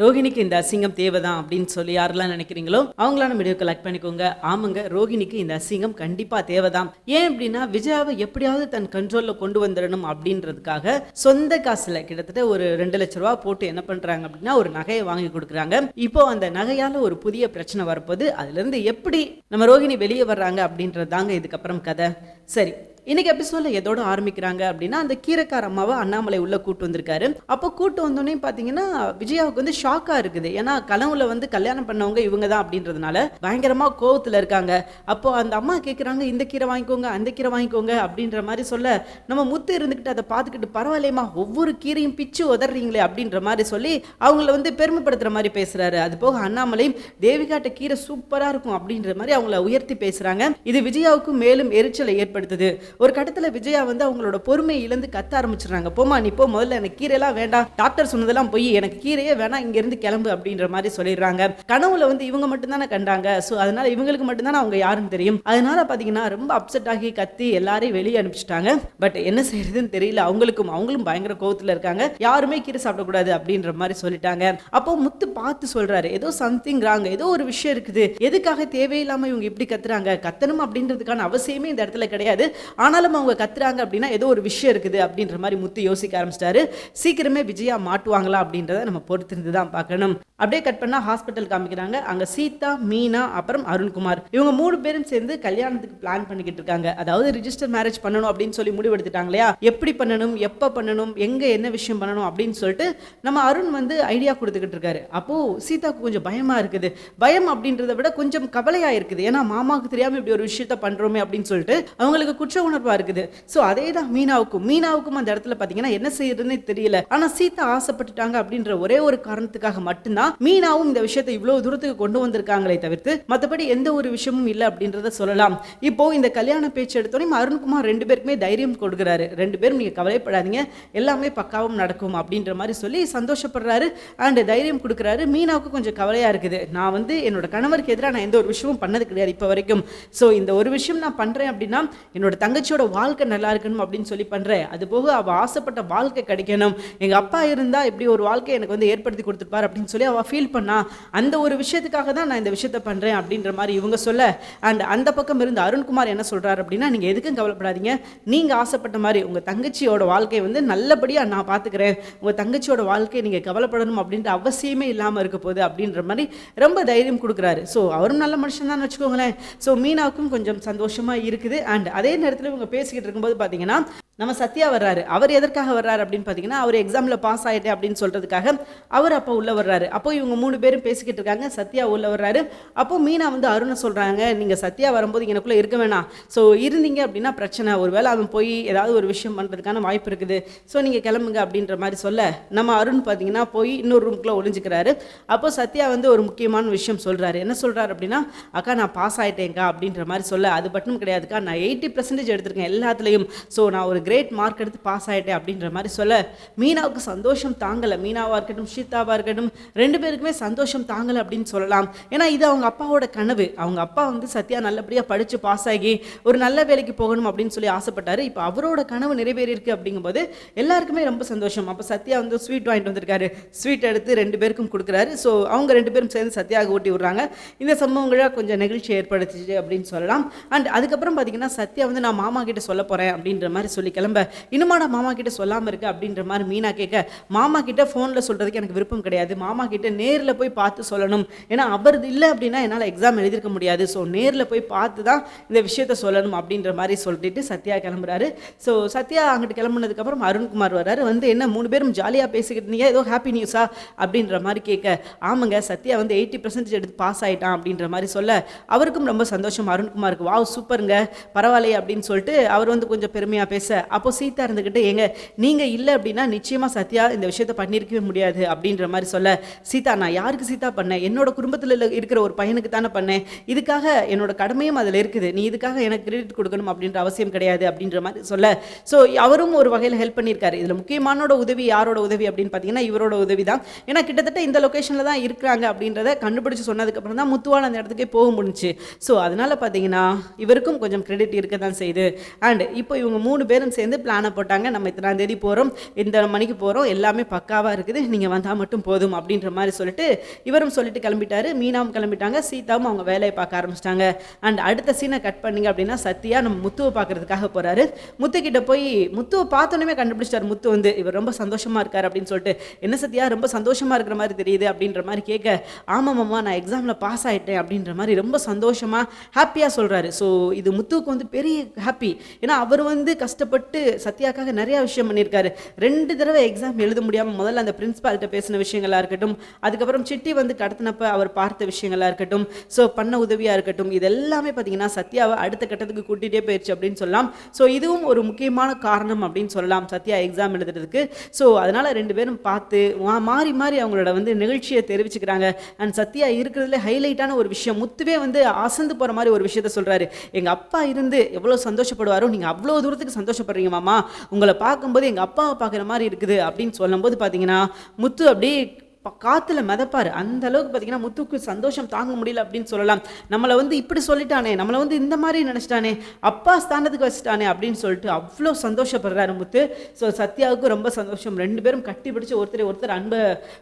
ரோஹிணிக்கு இந்த அசிங்கம் தேவைதான் அப்படின்னு சொல்லி யாரெல்லாம் நினைக்கிறீங்களோ அவங்களான வீடியோ கலெக்ட் பண்ணிக்கோங்க. ஆமாங்க ரோஹிணிக்கு இந்த அசிங்கம் கண்டிப்பா தேவைதான். ஏன் அப்படின்னா விஜயாவை எப்படியாவது தன் கண்ட்ரோல்ல கொண்டு வந்துடணும் அப்படின்றதுக்காக சொந்த காசுல கிட்டத்தட்ட ஒரு ரெண்டு லட்ச ரூபா போட்டு என்ன பண்றாங்க அப்படின்னா ஒரு நகையை வாங்கி கொடுக்குறாங்க. இப்போ அந்த நகையால ஒரு புதிய பிரச்சனை வரப்போது அதுல இருந்து எப்படி நம்ம ரோஹிணி வெளியே வர்றாங்க அப்படின்றது தாங்க இதுக்கப்புறம் கதை. சரி இன்னைக்கு எபிசோட்ல எதோட ஆரம்பிக்கிறாங்க அப்படின்னா அந்த கீரைக்கார அம்மாவை அண்ணாமலை உள்ள கூட்டு வந்திருக்காரு. அப்போ கூட்டு வந்தோடனே பார்த்தீங்கன்னா விஜயாவுக்கு வந்து ஷாக்கா இருக்குது. ஏன்னா கனவுல வந்து கல்யாணம் பண்ணவங்க இவங்க தான் அப்படின்றதுனால பயங்கரமா கோவத்துல இருக்காங்க. அப்போ அந்த அம்மா கேட்குறாங்க இந்த கீரை வாங்கிக்கோங்க அந்த கீரை வாங்கிக்கோங்க அப்படின்ற மாதிரி சொல்ல நம்ம முத்து இருந்துக்கிட்டு அதை பார்த்துக்கிட்டு பரவாயில்லையம்மா ஒவ்வொரு கீரையும் பிச்சு உதறீங்களே அப்படின்ற மாதிரி சொல்லி அவங்கள வந்து பெருமைப்படுத்துற மாதிரி பேசுறாரு. அது போக அண்ணாமலையும் தேவிகாட்ட கீரை சூப்பரா இருக்கும் அப்படின்ற மாதிரி அவங்கள உயர்த்தி பேசுறாங்க. இது விஜயாவுக்கு மேலும் எரிச்சலை ஏற்படுத்துது. ஒரு கட்டத்துல விஜயா வந்து அவங்களோட பொறுமையை இழந்து கத்த ஆரம்பிச்சிடுறாங்க. போமா நீ போ முதல்ல எனக்கு கீரையெல்லாம் வேண்டாம். டாக்டர் சொன்னதெல்லாம் போய் எனக்கு கீரையே வேணாம் இங்க இருந்து கிளம்பு அப்படின்ற மாதிரி சொல்லிடுறாங்க. கனவுல வந்து இவங்க மட்டும்தானே கண்டாங்க. ஸோ அதனால இவங்களுக்கு மட்டும்தானே அவங்க யாருன்னு தெரியும். அதனால பாத்தீங்கன்னா ரொம்ப அப்செட் ஆகி கத்தி எல்லாரையும் வெளியே அனுப்பிச்சிட்டாங்க. பட் என்ன செய்யறதுன்னு தெரியல. அவங்களுக்கும் அவங்களும் பயங்கர கோவத்துல இருக்காங்க. யாருமே கீரை சாப்பிடக்கூடாது அப்படின்ற மாதிரி சொல்லிட்டாங்க. அப்போ முத்து பார்த்து சொல்றாரு ஏதோ சம்திங் ராங் ஏதோ ஒரு விஷயம் இருக்குது. எதுக்காக தேவையில்லாம இவங்க இப்படி கத்துறாங்க? கத்தணும் அப்படின்றதுக்கான அவசியமே இந்த இடத்துல கிடையாது. ஆனாலும் அவங்க கத்துறாங்க அப்படின்னா ஏதோ ஒரு விஷயம் இருக்குது அப்படின்ற மாதிரி முத்து யோசிக்க ஆரம்பிச்சிட்டாரு. சீக்கிரமே விஜயா மாட்டுவாங்களா அப்படின்றத நம்ம பொறுத்திருந்து தான் பார்க்கணும். அப்படியே கட் பண்ணா ஹாஸ்பிட்டல் காமிக்கிறாங்க. அங்க சீதா மீனா அப்புறம் அருண்குமார். இவங்க மூணு பேரும் சேர்ந்து கல்யாணத்துக்கு பிளான் பண்ணிக்கிட்டு இருக்காங்க. அதாவது ரிஜிஸ்டர் மேரேஜ் பண்ணணும் அப்படின்னு சொல்லி முடிவெடுத்துட்டாங்க இல்லையா? எப்படி பண்ணணும்? எப்போ பண்ணணும்? எங்க என்ன விஷயம் பண்ணணும்? அப்படின்னு சொல்லிட்டு நம்ம அருண் வந்து ஐடியா கொடுத்துக்கிட்டு இருக்காரு. அப்போ சீதாவுக்கு கொஞ்சம் பயமாக இருக்குது. பயம் அப்படின்றத விட கொஞ்சம் கவலையாக இருக்குது. ஏன்னா மாமாவுக்கு தெரியாமல் இப்படி ஒரு விஷயத்த பண்றோமே அப்படின்னு சொல்லிட்டு அவங்களுக்கு குற்ற உணர்வா இருக்குது. ஸோ அதே தான் மீனாவுக்கும். மீனாவுக்கும் அந்த இடத்துல பாத்தீங்கன்னா என்ன செய்யறதுன்னு தெரியல. ஆனா சீதா ஆசைப்பட்டுட்டாங்க அப்படின்ற ஒரே ஒரு காரணத்துக்காக மட்டும்தான் மீனாவும் இந்த விஷயத்தை இவ்வளவு தூரத்துக்கு கொண்டு வந்திருக்காங்களே தவிர்த்து மற்றபடி எந்த ஒரு விஷயமும் இல்லை அப்படின்றத சொல்லலாம். இப்போ இந்த கல்யாண பேச்சு எடுத்தோடனே அருண்குமார் ரெண்டு பேருக்குமே தைரியம் கொடுக்குறாரு. ரெண்டு பேரும் நீங்க கவலைப்படாதீங்க. எல்லாமே பக்காவும் நடக்கும் அப்படின்ற மாதிரி சொல்லி சந்தோஷப்படுறாரு. அண்ட் தைரியம் கொடுக்குறாரு. மீனாவுக்கு கொஞ்சம் கவலையா இருக்குது. நான் வந்து என்னோட கணவருக்கு எதிராக நான் எந்த ஒரு விஷயமும் பண்ணது கிடையாது இப்போ வரைக்கும். ஸோ இந்த ஒரு விஷயம் நான் பண்றேன் அப்படின்னா என்னோட தங்கச்சியோட வாழ்க்கை நல்லா இருக்கணும் அப்படின்னு சொல்லி பண்ணுறேன் அது போக அவள் ஆசைப்பட்ட வாழ்க்கை கிடைக்கணும். எங்கள் அப்பா இருந்தால் இப்படி ஒரு வாழ்க்கை எனக்கு வந்து ஏற்படுத்தி கொடுத்துருப்பார் அப்படின்னு சொல்லி அவள் ஃபீல் பண்ணா அந்த ஒரு விஷயத்துக்காக தான் நான் இந்த விஷயத்த பண்ணுறேன் அப்படின்ற மாதிரி இவங்க சொல்ல. அண்ட் அந்த பக்கம் இருந்து அருண்குமார் என்ன சொல்கிறார் அப்படின்னா நீங்கள் எதுக்கும் கவலைப்படாதீங்க. நீங்கள் ஆசைப்பட்ட மாதிரி உங்கள் தங்கச்சியோட வாழ்க்கையை வந்து நல்லபடியாக நான் பார்த்துக்கிறேன் உங்கள் தங்கச்சியோட வாழ்க்கையை நீங்கள் கவலைப்படணும் அப்படின்ற அவசியமே இல்லாமல் இருக்க போகுது அப்படின்ற மாதிரி ரொம்ப தைரியம் கொடுக்குறாரு. ஸோ அவரும் நல்ல மனுஷன் தான் வச்சுக்கோங்களேன். ஸோ மீனாவுக்கும் கொஞ்சம் சந்தோஷமாக இருக்குது. அண்ட் அதே நேரத்தில் இவங்க பேசிக்கிட்டு இருக்கும்போது பார்த்தீங்கன்னா நம்ம சத்யா வர்றாரு. அவர் எதற்காக வர்றாரு அப்படின்னு பார்த்தீங்கன்னா அவர் எக்ஸாமில் பாஸ் ஆகிட்டேன் அப்படின்னு சொல்கிறதுக்காக அவர் அப்போ உள்ளே வர்றாரு. அப்போ இவங்க மூணு பேரும் பேசிக்கிட்டு இருக்காங்க. சத்யா உள்ளே வர்றாரு. அப்போ மீனா வந்து அருணை சொல்கிறாங்க நீங்கள் சத்யா வரும்போது எனக்குள்ளே இருக்க வேணாம். ஸோ இருந்தீங்க அப்படின்னா பிரச்சனை. ஒருவேளை அவன் போய் ஏதாவது ஒரு விஷயம் பண்ணுறதுக்கான வாய்ப்பு இருக்குது. ஸோ நீங்கள் கிளம்புங்க அப்படின்ற மாதிரி சொல்ல நம்ம அருண் பார்த்தீங்கன்னா போய் இன்னொரு ரூம்குள்ளே ஒளிஞ்சிக்கிறாரு. அப்போ சத்யா வந்து ஒரு முக்கியமான விஷயம் சொல்கிறாரு என்ன சொல்கிறாரு அப்படின்னா அக்கா நான் பாஸ் ஆகிட்டேன்க்கா அப்படின்ற மாதிரி சொல்ல அது மட்டும் கிடையாதுக்கா. நான் எயிட்டி பர்சன்டேஜ் எடுத்திருக்கேன் எல்லாத்துலேயும். ஸோ நான் ஒரு கிரேட் மார்க் எடுத்து பாஸ் ஆகிட்டேன் அப்படின்ற மாதிரி சொல்ல மீனாவுக்கு சந்தோஷம் தாங்கலை. மீனாவாக இருக்கட்டும் ஷீதாவாக இருக்கட்டும் ரெண்டு பேருக்குமே சந்தோஷம் தாங்கலை அப்படின்னு சொல்லலாம். ஏன்னா இது அவங்க அப்பாவோட கனவு. அவங்க அப்பா வந்து சத்யா நல்லபடியாக படித்து பாஸ் ஆகி ஒரு நல்ல வேலைக்கு போகணும் அப்படின்னு சொல்லி ஆசைப்பட்டாரு. இப்போ அவரோட கனவு நிறைவேறியிருக்கு அப்படிங்கும்போது எல்லாருக்குமே ரொம்ப சந்தோஷம். அப்போ சத்யா வந்து ஸ்வீட் வாங்கிட்டு வந்திருக்காரு. ஸ்வீட் எடுத்து ரெண்டு பேருக்கும் கொடுக்குறாரு. ஸோ அவங்க ரெண்டு பேரும் சேர்ந்து சத்யாவுக்கு ஊட்டி விடுறாங்க. இந்த சம்பவங்களாக கொஞ்சம் நெகிழ்ச்சி ஏற்படுத்திச்சு அப்படின்னு சொல்லலாம். அண்ட் அதுக்கப்புறம் பார்த்தீங்கன்னா சத்யா வந்து நான் மாமா கிட்ட சொல்ல போகிறேன் அப்படின்ற மாதிரி சொல்லி கிளம்ப. இன்னுமாடா மாமா கிட்ட சொல்லாமல் இருக்கு அப்படின்ற மாதிரி மீனா கேட்க மாமா கிட்ட ஃபோனில் சொல்கிறதுக்கு எனக்கு விருப்பம் கிடையாது. மாமா கிட்ட நேரில் போய் பார்த்து சொல்லணும். ஏன்னா அவர் இல்லை அப்படின்னா என்னால் எக்ஸாம் எழுதிருக்க முடியாது. ஸோ நேரில் போய் பார்த்து தான் இந்த விஷயத்த சொல்லணும் அப்படின்ற மாதிரி சொல்லிட்டு சத்யா கிளம்புறாரு. ஸோ சத்யா அங்கிட்டு கிளம்புனதுக்கப்புறம் அருண்குமார் வர்றாரு. வந்து என்ன மூணு பேரும் ஜாலியாக பேசிக்கிட்டு இருந்தீங்க ஏதோ ஹாப்பி நியூஸா அப்படின்ற மாதிரி கேட்க ஆமாங்க சத்யா வந்து எயிட்டி பர்சன்டேஜ் எடுத்து பாஸ் ஆயிட்டான் அப்படின்ற மாதிரி சொல்ல அவருக்கும் ரொம்ப சந்தோஷம். அருண்குமாருக்கு வாவ் சூப்பருங்க பரவாயில்லையே அப்படின்னு சொல்லிட்டு அவர் வந்து கொஞ்சம் பெருமையாக பேச அப்போ சீதா இருந்துக்கிட்டு ஏங்க நீங்கள் இல்லை அப்படின்னா நிச்சயமாக சத்யா இந்த விஷயத்தை பண்ணியிருக்கவே முடியாது அப்படின்ற மாதிரி சொல்ல சீதா நான் யாருக்கு சீதா பண்ணேன்? என்னோட குடும்பத்தில் இருக்கிற ஒரு பையனுக்கு தானே பண்ணேன்? இதுக்காக என்னோட கடமையும் அதில் இருக்குது. நீ இதுக்காக எனக்கு கிரெடிட் கொடுக்கணும் அப்படின்ற அவசியம் கிடையாது அப்படின்ற மாதிரி சொல்ல. ஸோ அவரும் ஒரு வகையில் ஹெல்ப் பண்ணியிருக்காரு இதில் முக்கியமானோட உதவி யாரோட உதவி அப்படின்னு பார்த்தீங்கன்னா இவரோட உதவி தான். ஏன்னா கிட்டத்தட்ட இந்த லொக்கேஷனில் தான் இருக்கிறாங்க அப்படின்றத கண்டுபிடிச்சு சொன்னதுக்கப்புறம் தான் முத்துவான அந்த இடத்துக்கே போக முடிஞ்சு ஸோ அதனால பார்த்தீங்கன்னா இவருக்கும் கொஞ்சம் கிரெடிட் இருக்க தான் செய்யுது. அண்ட் இப்போ இவங்க மூணு பேரும் சேர்ந்து பிளானை போட்டாங்க. நம்ம இத்தனாம் தேதி போகிறோம் இந்த மணிக்கு போகிறோம் எல்லாமே பக்காவாக இருக்குது. நீங்கள் வந்தால் மட்டும் போதும் அப்படின்ற மாதிரி சொல்லிட்டு இவரும் சொல்லிட்டு கிளம்பிட்டாரு. மீனாவும் கிளம்பிட்டாங்க. சீதாவும் அவங்க வேலையை பார்க்க ஆரம்பிச்சிட்டாங்க. அண்ட் அடுத்த சீனை கட் பண்ணீங்க அப்படின்னா சத்யா நம்ம முத்துவை பார்க்கறதுக்காக போகிறாரு முத்துக்கிட்ட போய் முத்துவை பார்த்தோன்னே கண்டுபிடிச்சிட்டாரு முத்து வந்து. இவர் ரொம்ப சந்தோஷமா இருக்கார் அப்படின்னு சொல்லிட்டு என்ன சத்யா? ரொம்ப சந்தோஷமா இருக்கிற மாதிரி தெரியுது அப்படின்ற மாதிரி கேட்க ஆமாம் மாமா நான் எக்ஸாமில் பாஸ் ஆயிட்டேன் அப்படின்ற மாதிரி ரொம்ப சந்தோஷமா ஹாப்பியாக சொல்கிறாரு ஸோ இது முத்துவுக்கு வந்து பெரிய ஹாப்பி ஏன்னா அவர் வந்து கஷ்டப்பட்டு சத்யாக்காக நிறையா விஷயம் பண்ணியிருக்காரு. ரெண்டு தடவை எக்ஸாம் எழுத முடியாமல் முதல்ல அந்த பிரின்ஸ்பால்கிட்ட பேசின விஷயங்களா இருக்கட்டும் அதுக்கப்புறம் சிட்டி வந்து கடத்தினப்ப அவர் பார்த்த விஷயங்களா இருக்கட்டும் ஸோ பண்ண உதவியாக இருக்கட்டும் இது எல்லாமே பார்த்தீங்கன்னா சத்யாவை அடுத்த கட்டத்துக்கு கூட்டிகிட்டே போயிடுச்சு அப்படின்னு சொல்லலாம். ஸோ இதுவும் ஒரு முக்கியமான காரணம் அப்படின்னு சொல்லலாம். சத்யா எக்ஸாம் எழுதுறதுக்கு. ஸோ அதனால் ரெண்டு பேரும் பார்த்து மாறி மாறி அவங்களோட வந்து நிகழ்ச்சியை தெரிவிச்சுக்கிறாங்க. அண்ட் சத்யா இருக்கிறதுல ஹைலைட்டான ஒரு விஷயம் முத்துவே வந்து அசந்து போகிற மாதிரி ஒரு விஷயத்த சொல்கிறாரு எங்கள் அப்பா இருந்து எவ்வளோ சந்தோஷப்படுவாரோ நீங்கள் அவ்வளோ தூரத்துக்கு கஷ்டப்படுறீங்க மாமா. உங்களை பார்க்கும்போது எங்கள் அப்பாவை பார்க்குற மாதிரி இருக்குது அப்படின்னு சொல்லும்போது பார்த்தீங்கன்னா முத்து அப்படியே ப- காத்துல மிதப்பார். அந்த அளவுக்கு பார்த்தீங்கன்னா முத்துக்கு சந்தோஷம் தாங்க முடியல அப்படின்னு சொல்லலாம். நம்மளை வந்து இப்படி சொல்லிட்டானே நம்மளை வந்து இந்த மாதிரி நினச்சிட்டானே அப்பா ஸ்தானத்துக்கு வச்சுட்டானே அப்படின்னு சொல்லிட்டு அவ்வளோ சந்தோஷப்படுறாரு முத்து. ஸோ சத்யாவுக்கும் ரொம்ப சந்தோஷம். ரெண்டு பேரும் கட்டி பிடிச்சி ஒருத்தர் ஒருத்தர் அன்பை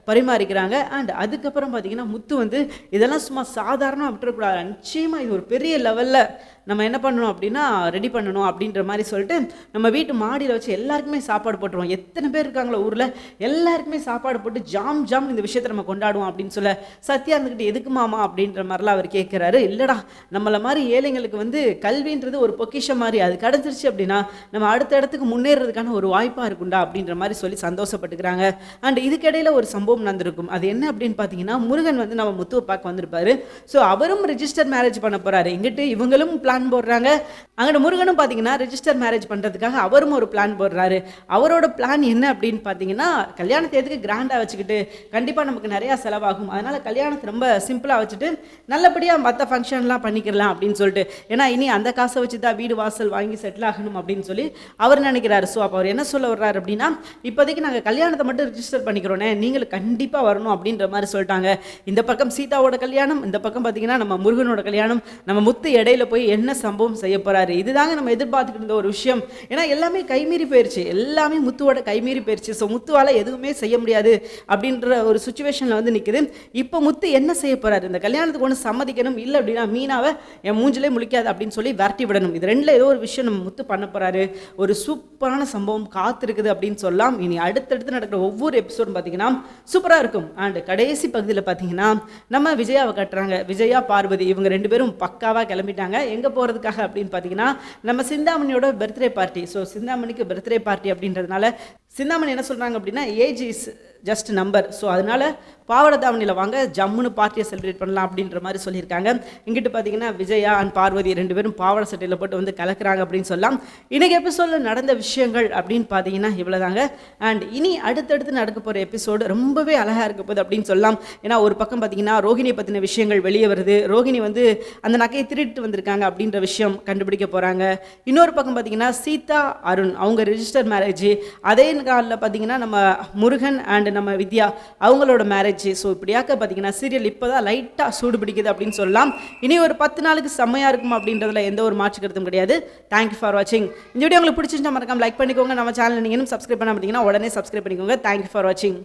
பரிமாறிக்கிறாங்க. அண்ட் அதுக்கப்புறம் பார்த்தீங்கன்னா முத்து வந்து இதெல்லாம் சும்மா சாதாரணமாக விட்டுறக்கூடாது. நிச்சயமாக இது ஒரு பெரிய லெவலில் நம்ம என்ன பண்ணணும் அப்படின்னா ரெடி பண்ணணும் அப்படின்ற மாதிரி சொல்லிட்டு நம்ம வீட்டு மாடியில் வச்சு எல்லாருக்குமே சாப்பாடு போட்டுருவோம். எத்தனை பேர் இருக்காங்களோ ஊரில் எல்லாருக்குமே சாப்பாடு போட்டு ஜாம் ஜாம் இந்த விஷயத்தை நம்ம கொண்டாடுவோம் அப்படின்னு சொல்ல சத்யா இருந்துக்கிட்டு எதுக்கு மாமா? அப்படின்ற மாதிரிலாம் அவர் கேட்குறாரு இல்லைடா நம்மளை மாதிரி ஏழைங்களுக்கு வந்து கல்வின்றது ஒரு பொக்கிஷம் மாதிரி அது கிடச்சிருச்சு அப்படின்னா நம்ம அடுத்த இடத்துக்கு முன்னேறதுக்கான ஒரு வாய்ப்பாக இருக்கும்டா அப்படின்ற மாதிரி சொல்லி சந்தோஷப்பட்டுக்கிறாங்க. அண்ட் இதுக்கிடையில் ஒரு சம்பவம் நடந்திருக்கும். அது என்ன அப்படின்னு பார்த்தீங்கன்னா முருகன் வந்து நம்ம முத்துவை பார்க்க வந்திருப்பாரு. ஸோ அவரும் ரிஜிஸ்டர் மேரேஜ் பண்ண போறாரு. எங்கிட்டு இவங்களும் பிளான் போடுறாங்க. அங்கிட்டு முருகனும் பார்த்தீங்கன்னா ரிஜிஸ்டர் மேரேஜ் பண்ணுறதுக்காக அவரும் ஒரு பிளான் போடுறாரு. அவரோட பிளான் என்ன அப்படின்னு பார்த்தீங்கன்னா கல்யாணத்தை எதுக்கு கிராண்டாக வச்சுக்கிட்டு கண்டிப்பாக நமக்கு நிறையா செலவாகும். அதனால் கல்யாணத்தை ரொம்ப சிம்பிளாக வச்சுட்டு நல்லபடியாக மற்ற ஃபங்க்ஷன்லாம் பண்ணிக்கிறலாம் அப்படின்னு சொல்லிட்டு. ஏன்னா இனி அந்த காசை வச்சு தான் வீடு வாசல் வாங்கி செட்டில் ஆகணும் அப்படின்னு சொல்லி அவர் நினைக்கிறாரு. ஸோ அப்போ அவர் என்ன சொல்ல வர்றாரு அப்படின்னா இப்போதைக்கு நாங்கள் கல்யாணத்தை மட்டும் ரிஜிஸ்டர் பண்ணிக்கிறோனே நீங்கள் கண்டிப்பாக வரணும் அப்படின்ற மாதிரி சொல்லிட்டாங்க. இந்த பக்கம் சீதாவோட கல்யாணம் இந்த பக்கம் பார்த்தீங்கன்னா நம்ம முருகனோட கல்யாணம் நம்ம முத்து இடையில போய் என்ன சம்பவம் செய்ய போகிறாரு இதுதாங்க நம்ம எதிர்பார்த்துக்கிட்டு இருந்த ஒரு விஷயம். ஏன்னா எல்லாமே கைமீறி போயிடுச்சு எல்லாமே முத்துவோட கைமீறி போயிடுச்சு ஸோ முத்துவால் எதுவுமே செய்ய முடியாது அப்படின்ற ஒரு சுச்சுவேஷனில் வந்து நிற்குது இப்போ முத்து என்ன செய்ய போகிறார் இந்த கல்யாணத்துக்கு ஒன்று சம்மதிக்கணும் இல்லை அப்படின்னா மீனாவை என் மூஞ்சிலே முழிக்காது அப்படின்னு சொல்லி விரட்டி விடணும். இது ரெண்டில் ஏதோ ஒரு விஷயம் நம்ம முத்து பண்ண போகிறாரு ஒரு சூப்பரான சம்பவம் காத்திருக்குது அப்படின்னு சொல்லலாம். இனி அடுத்தடுத்து நடக்கிற ஒவ்வொரு எபிசோடும் பார்த்தீங்கன்னா சூப்பராக இருக்கும். அண்ட் கடைசி பகுதியில் பார்த்தீங்கன்னா நம்ம விஜயாவை கட்டுறாங்க. விஜயா பார்வதி இவங்க ரெண்டு பேரும் பக்காவாக கிளம்பிட்டாங்க. எங்கே போகிறதுக்காக அப்படின்னு பார்த்தீங்கன்னா நம்ம சிந்தாமணியோட பர்த்டே பார்ட்டி ஸோ சிந்தாமணிக்கு பர்த்டே பார்ட்டி அப்படின்றதுனால சிந்தாமணி என்ன சொல்கிறாங்க அப்படின்னா age is just number so அதனால பாவட தாவணியில் வாங்க ஜம்முன்னு பார்ட்டியை செலிப்ரேட் பண்ணலாம் அப்படின்ற மாதிரி சொல்லியிருக்காங்க. இங்கிட்டு பார்த்தீங்கன்னா விஜயா அண்ட் பார்வதி ரெண்டு பேரும் பாவட சட்டையில் போட்டு வந்து கலக்கிறாங்க அப்படின்னு சொல்லலாம். இன்னைக்கு எபிசோடில் நடந்த விஷயங்கள் அப்படின்னு பார்த்தீங்கன்னா இவ்வளோதாங்க அண்ட் இனி அடுத்தடுத்து நடக்க போகிற எபிசோடு ரொம்பவே அழகாக இருக்க போகுது அப்படின்னு சொல்லலாம். ஏன்னா ஒரு பக்கம் பார்த்தீங்கன்னா ரோஹிணி பற்றின விஷயங்கள் வெளியே வருது. ரோஹிணி வந்து அந்த நகையை திருட்டு வந்திருக்காங்க அப்படின்ற விஷயம் கண்டுபிடிக்க போகிறாங்க இன்னொரு பக்கம் பார்த்தீங்கன்னா சீதா அருண் அவங்க ரெஜிஸ்டர் மேரேஜ் அதே காலில் பார்த்தீங்கன்னா நம்ம முருகன் அண்ட் நம்ம வித்யா அவங்களோட மேரேஜ் ஸோ இப்படியாக்க பார்த்தீங்கன்னா சீரியல் இப்போ தான் லைட்டாக சூடு பிடிக்குது அப்படின்னு சொல்லலாம். இனி ஒரு பத்து நாளுக்கு செம்மையாக இருக்கும் அப்படின்றதுல எந்த ஒரு மாற்று கருத்தும் கிடையாது. தேங்க்யூ ஃபார் வாட்சிங் இந்த வீடியோ உங்களுக்கு பிடிச்சிருந்தா மறக்காம லைக் பண்ணிக்கோங்க. நம்ம சேனல் நீங்கள் இன்னும் சப்ஸ்கிரைப் பண்ண மாட்டீங்கன்னா உடனே சப்ஸ்கிரைப் பண்ணிக்கோங்க. தேங்க்யூ ஃபார் வாட்சிங்